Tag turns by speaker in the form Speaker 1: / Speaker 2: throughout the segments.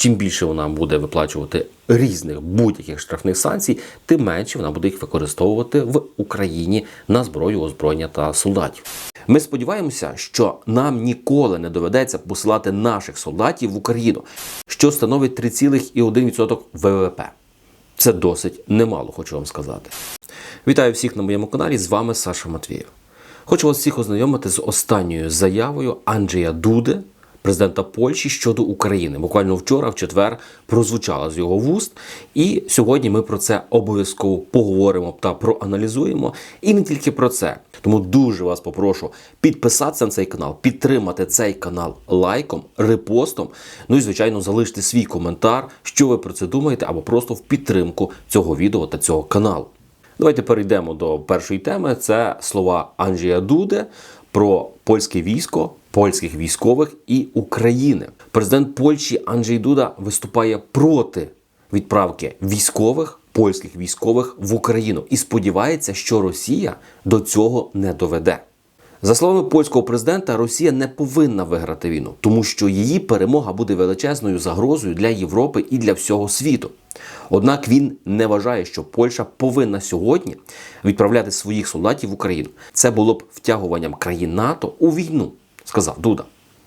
Speaker 1: чим більше вона буде виплачувати різних будь-яких штрафних санкцій, тим менше вона буде їх використовувати в Україні на зброю, озброєння та солдатів. Ми сподіваємося, що нам ніколи не доведеться посилати наших солдатів в Україну, що становить 3,1% ВВП. Це досить немало, хочу вам сказати. Вітаю всіх на моєму каналі. З вами Саша Матвієв. Хочу вас всіх ознайомити з останньою заявою Анджея Дуди, президента Польщі щодо України. Буквально вчора, в четвер, прозвучала з його вуст. І сьогодні ми про це обов'язково поговоримо та проаналізуємо. І не тільки про це. Тому дуже вас попрошу підписатися на цей канал, підтримати цей канал лайком, репостом. Ну і звичайно, залиште свій коментар, що ви про це думаєте, або просто в підтримку цього відео та цього каналу. Давайте перейдемо до першої теми. Це слова Анджія Дуде про польське військо, польських військових і України. Президент Польщі Анджей Дуда виступає проти відправки військових. Польських військових в Україну і сподівається, що Росія до цього не доведе. За словами польського президента, Росія не повинна виграти війну, тому що її перемога буде величезною загрозою для Європи і для всього світу. Однак він не вважає, що Польща повинна сьогодні відправляти своїх солдатів в Україну. Це було б втягуванням країн НАТО у війну, сказав Дуда.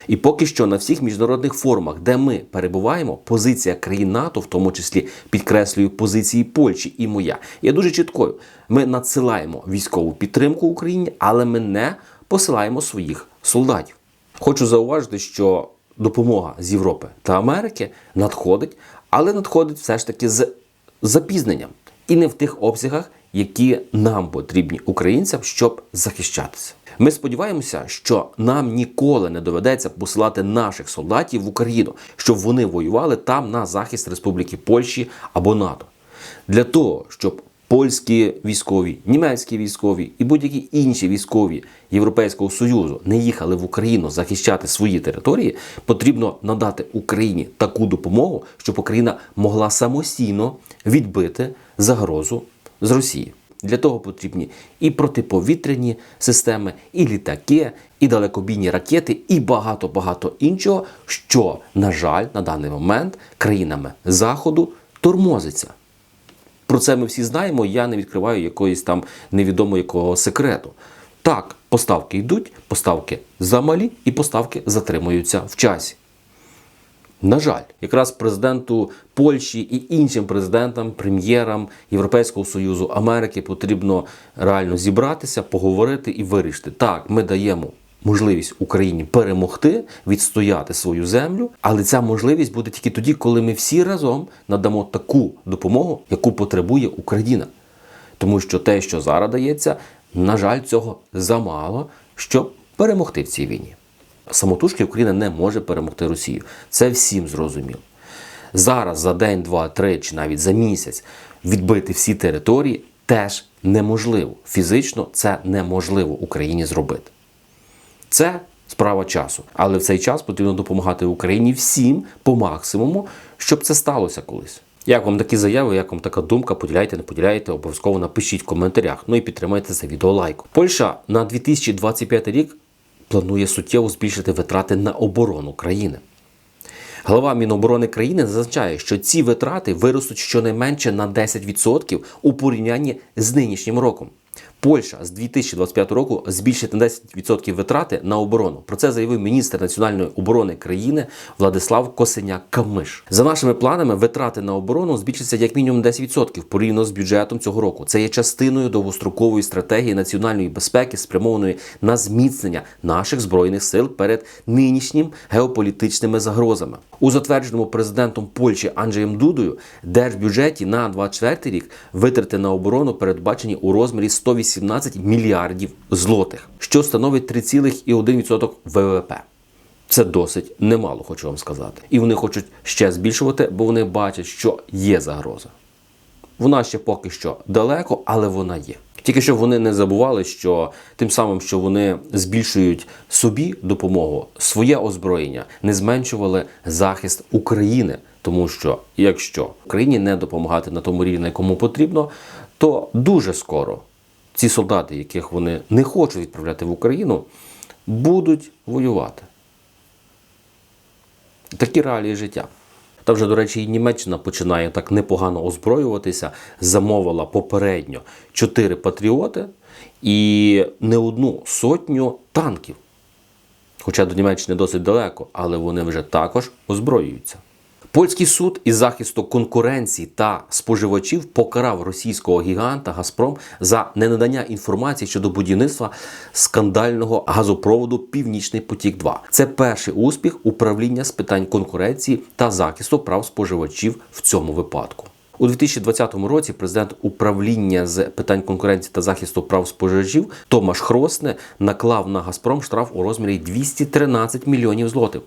Speaker 1: І поки що на всіх міжнародних форумах, де ми перебуваємо, позиція країн НАТО, в тому числі підкреслюю позиції Польщі і моя, є дуже чіткою. Ми надсилаємо військову підтримку Україні, але ми не посилаємо своїх солдатів. Хочу зауважити, що допомога з Європи та Америки надходить, але надходить все ж таки з запізненням і не в тих обсягах, які нам потрібні українцям, щоб захищатися. Ми сподіваємося, що нам ніколи не доведеться посилати наших солдатів в Україну, щоб вони воювали там на захист Республіки Польщі або НАТО. Для того, щоб польські військові, німецькі військові і будь-які інші військові Європейського Союзу не їхали в Україну захищати свої території, потрібно надати Україні таку допомогу, щоб Україна могла самостійно відбити загрозу з Росії. Для того потрібні і протиповітряні системи, і літаки, і далекобійні ракети, і багато багато іншого, що, на жаль, на даний момент країнами Заходу тормозиться. Про це ми всі знаємо. Я не відкриваю якоїсь там невідомо якого секрету. Так, поставки йдуть, поставки замалі і поставки затримуються в часі. На жаль, якраз президенту Польщі і іншим президентам, прем'єрам Європейського Союзу Америки потрібно реально зібратися, поговорити і вирішити. Так, ми даємо можливість Україні перемогти, відстояти свою землю, але ця можливість буде тільки тоді, коли ми всі разом надамо таку допомогу, яку потребує Україна. Тому що те, що зараз дається, на жаль, цього замало, щоб перемогти в цій війні. Самотужки Україна не може перемогти Росію. Це всім зрозуміло. Зараз за день, два, три чи навіть за місяць відбити всі території теж неможливо. Фізично це неможливо Україні зробити. Це справа часу. Але в цей час потрібно допомагати Україні всім по максимуму, щоб це сталося колись. Як вам такі заяви, як вам така думка? Поділяйте, не поділяйте, обов'язково напишіть в коментарях. Ну і підтримайте це відео лайком. Польща на 2025 рік планує суттєво збільшити витрати на оборону країни. Глава Міноборони країни зазначає, що ці витрати виростуть щонайменше на 10% у порівнянні з нинішнім роком. Польща з 2025 року збільшить на 10% витрати на оборону. Про це заявив міністр національної оборони країни Владислав Косеняк Камиш. За нашими планами, витрати на оборону збільшаться як мінімум 10% порівняно з бюджетом цього року. Це є частиною довгострокової стратегії національної безпеки, спрямованої на зміцнення наших збройних сил перед нинішнім геополітичними загрозами. У затвердженому президентом Польщі Анджеєм Дудою держбюджеті на 24 рік витрати на оборону передбачені у розмірі 118 мільярдів злотих, що становить 3,1% ВВП. Це досить немало, хочу вам сказати. І вони хочуть ще збільшувати, бо вони бачать, що є загроза. Вона ще поки що далеко, але вона є. Тільки щоб вони не забували, що тим самим, що вони збільшують собі допомогу, своє озброєння, не зменшували захист України. Тому що якщо Україні не допомагати на тому рівні, якому потрібно, то дуже скоро ці солдати, яких вони не хочуть відправляти в Україну, будуть воювати. Такі реалії життя. Та вже, до речі, і Німеччина починає так непогано озброюватися, замовила попередньо чотири патріоти і не одну сотню танків. Хоча до Німеччини досить далеко, але вони вже також озброюються. Польський суд із захисту конкуренції та споживачів покарав російського гіганта Газпром за ненадання інформації щодо будівництва скандального газопроводу Північний потік. 2 це перший успіх управління з питань конкуренції та захисту прав споживачів в цьому випадку. У 2020 році президент управління з питань конкуренції та захисту прав споживачів Томаш Хросне наклав на Газпром штраф у розмірі 213 мільйонів злотих.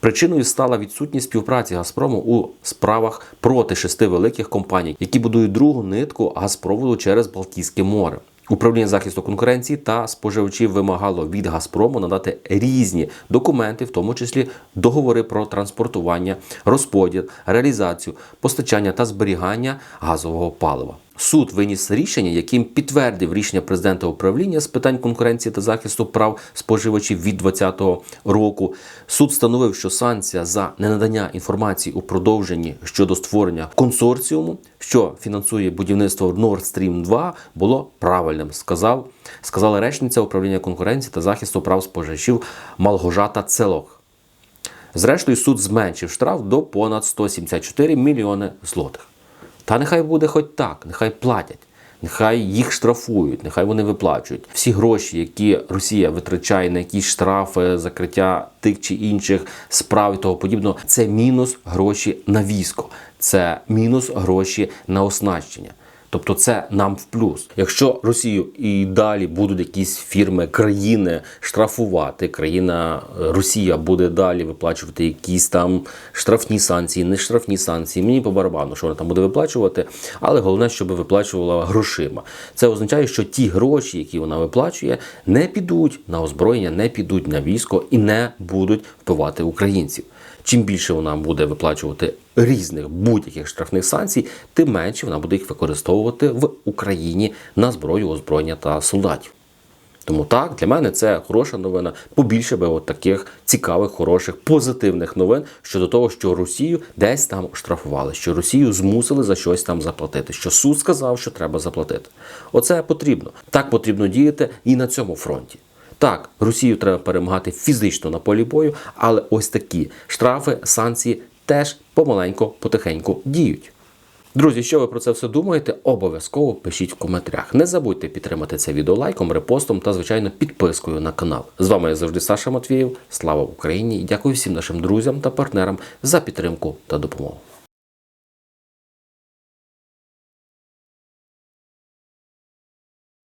Speaker 1: Причиною стала відсутність співпраці Газпрому у справах проти шести великих компаній, які будують другу нитку газпроводу через Балтійське море. Управління захисту конкуренції та споживачів вимагало від Газпрому надати різні документи, в тому числі договори про транспортування, розподіл, реалізацію, постачання та зберігання газового палива. Суд виніс рішення, яким підтвердив рішення президента управління з питань конкуренції та захисту прав споживачів від 2020 року. Суд встановив, що санкція за ненадання інформації у продовженні щодо створення консорціуму, що фінансує будівництво Nord Stream 2, було правильним. Сказав сказала речниця управління конкуренції та захисту прав споживачів Малгожата Целох. Зрештою, суд зменшив штраф до понад 174 мільйони злотих. Та нехай буде хоч так, нехай платять, нехай їх штрафують, нехай вони виплачують. Всі гроші, які Росія витрачає на якісь штрафи, закриття тих чи інших справ і того подібного, це мінус гроші на військо, це мінус гроші на оснащення. Тобто це нам в плюс. Якщо Росію і далі будуть якісь фірми, країни штрафувати, країна е, Росія буде далі виплачувати якісь там штрафні санкції, не штрафні санкції. Мені по барабану, що вона там буде виплачувати, але головне, щоб виплачувала грошима. Це означає, що ті гроші, які вона виплачує, не підуть на озброєння, не підуть на військо і не будуть вбивати українців. Чим більше вона буде виплачувати різних будь-яких штрафних санкцій, тим менше вона буде їх використовувати в Україні на зброю, озброєння та солдатів. Тому так, для мене це хороша новина. Побільше би от таких цікавих, хороших, позитивних новин щодо того, що Росію десь там штрафували, що Росію змусили за щось там заплатити, що суд сказав, що треба заплатити. Оце потрібно. Так потрібно діяти і на цьому фронті. Так, Росію треба перемагати фізично на полі бою, але ось такі штрафи, санкції теж помаленько, потихеньку діють. Друзі, що ви про це все думаєте? Обов'язково пишіть в коментарях. Не забудьте підтримати це відео лайком, репостом та, звичайно, підпискою на канал. З вами я завжди Саша Матвієв. Слава Україні! І дякую всім нашим друзям та партнерам за підтримку та допомогу.